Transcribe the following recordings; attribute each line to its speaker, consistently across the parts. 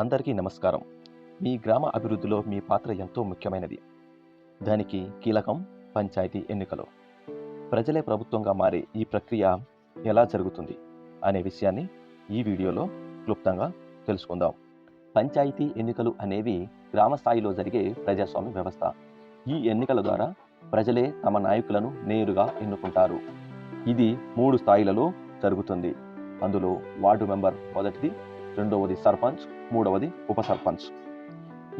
Speaker 1: అందరికీ నమస్కారం. మీ గ్రామ అభివృద్ధిలో మీ పాత్ర ఎంతో ముఖ్యమైనది. దానికి కీలకం పంచాయతీ ఎన్నికలు. ప్రజలే ప్రభుత్వంగా మారే ఈ ప్రక్రియ ఎలా జరుగుతుంది అనే విషయాన్ని ఈ వీడియోలో క్లుప్తంగా తెలుసుకుందాం. పంచాయతీ ఎన్నికలు అనేవి గ్రామ స్థాయిలో జరిగే ప్రజాస్వామ్య వ్యవస్థ. ఈ ఎన్నికల ద్వారా ప్రజలే తమ నాయకులను నేరుగా ఎన్నుకుంటారు. ఇది మూడు స్థాయిలలో జరుగుతుంది. అందులో వార్డు మెంబర్ మొదటిది రెండవది సర్పంచ్ మూడవది ఉప సర్పంచ్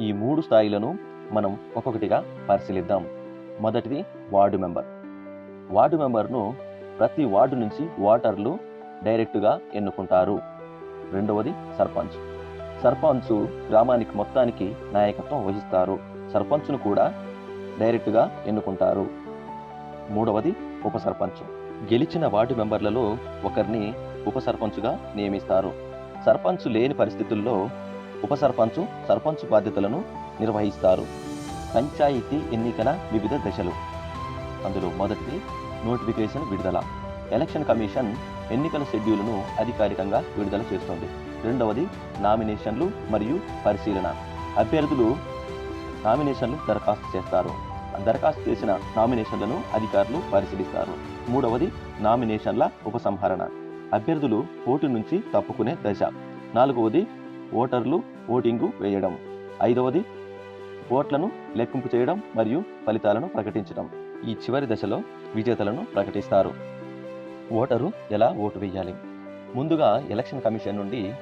Speaker 1: ఈ మూడు స్థాయిలను మనం ఒక్కొక్కటిగా పరిశీలిద్దాం. మొదటిది వార్డు మెంబర్. వార్డు మెంబర్ను ప్రతి వార్డు నుంచి ఓటర్లు డైరెక్టుగా ఎన్నుకుంటారు. రెండవది సర్పంచ్. సర్పంచ్ గ్రామానికి మొత్తానికి నాయకత్వం వహిస్తారు. సర్పంచ్ను కూడా డైరెక్ట్గా ఎన్నుకుంటారు. మూడవది ఉప సర్పంచ్ గెలిచిన వార్డు మెంబర్లలో ఒకరిని ఉప సర్పంచ్గా నియమిస్తారు. సర్పంచ్ లేని పరిస్థితుల్లో ఉప సర్పంచ్ సర్పంచ్ బాధ్యతలను నిర్వహిస్తారు. పంచాయతీ ఎన్నికల వివిధ దశలు. అందులో మొదటిది నోటిఫికేషన్ విడుదల. ఎలక్షన్ కమిషన్ ఎన్నికల షెడ్యూల్ను అధికారికంగా విడుదల చేస్తుంది. రెండవది నామినేషన్లు మరియు పరిశీలన. అభ్యర్థులు నామినేషన్లు దరఖాస్తు చేస్తారు. దరఖాస్తు చేసిన నామినేషన్లను అధికారులు పరిశీలిస్తారు. మూడవది నామినేషన్ల ఉపసంహరణ. అభ్యర్థులు ఓటు నుంచి తప్పుకునే దశ. నాలుగవది ఓటర్లు ఓటింగు వేయడం. ఐదవది ఓట్లను లెక్కింపు చేయడం మరియు ఫలితాలను ప్రకటించడం. ఈ చివరి దశలో విజేతలను ప్రకటిస్తారు. ఓటరు ఎలా ఓటు వేయాలి? ముందుగా ఎలక్షన్ కమిషన్ నుండి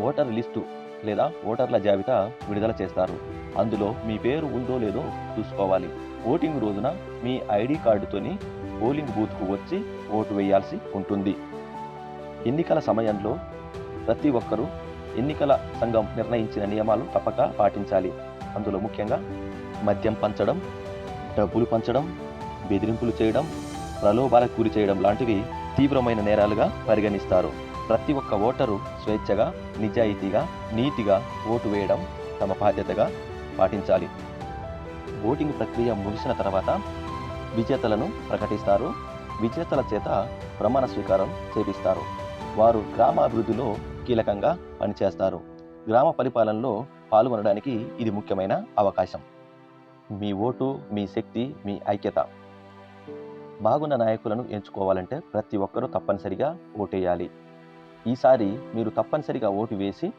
Speaker 1: ఓటర్ లిస్టు లేదా ఓటర్ల జాబితా విడుదల చేస్తారు. అందులో మీ పేరు ఉందో లేదో చూసుకోవాలి. ఓటింగ్ రోజున మీ ఐడి కార్డుతోని పోలింగ్ బూత్కు వచ్చి ఓటు వేయాల్సి ఉంటుంది. ఎన్నికల సమయంలో ప్రతి ఒక్కరూ ఎన్నికల సంఘం నిర్ణయించిన నియమాలు తప్పక పాటించాలి. అందులో ముఖ్యంగా మద్యం పంచడం డబ్బులు పంచడం బెదిరింపులు చేయడం ప్రలోభాలకు గురి చేయడం లాంటివి తీవ్రమైన నేరాలుగా పరిగణిస్తారు. ప్రతి ఒక్క ఓటరు స్వేచ్ఛగా నిజాయితీగా నీతిగా ఓటు వేయడం తమ బాధ్యతగా పాటించాలి. ఓటింగ్ ప్రక్రియ ముగిసిన తర్వాత విజేతలను ప్రకటిస్తారు. విజేతల చేత ప్రమాణ స్వీకారం చేపిస్తారు. వారు గ్రామాభివృద్ధిలో కీలకంగా పనిచేస్తారు. గ్రామ పరిపాలనలో పాల్గొనడానికి ఇది ముఖ్యమైన అవకాశం. మీ ఓటు మీ శక్తి మీ ఐక్యత. బాగున్న నాయకులను ఎంచుకోవాలంటే ప్రతి ఒక్కరూ తప్పనిసరిగా ఓటేయాలి. ఈసారి మీరు తప్పనిసరిగా ఓటు వేసి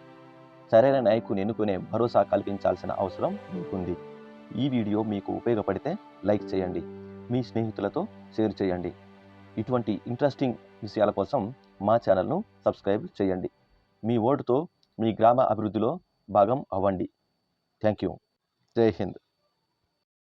Speaker 1: సరైన నాయకుని ఎన్నుకునే భరోసా కల్పించాల్సిన అవసరం మీకుంది. ఈ వీడియో మీకు ఉపయోగపడితే లైక్ చేయండి. మీ స్నేహితులతో షేర్ చేయండి. ఇటువంటి ఇంట్రెస్టింగ్ విషయాల కోసం మా ఛానల్ను సబ్స్క్రైబ్ చేయండి. మీ ఓటుతో మీ గ్రామ అభివృద్ధిలో భాగం అవ్వండి. Thank you. జై హింద్.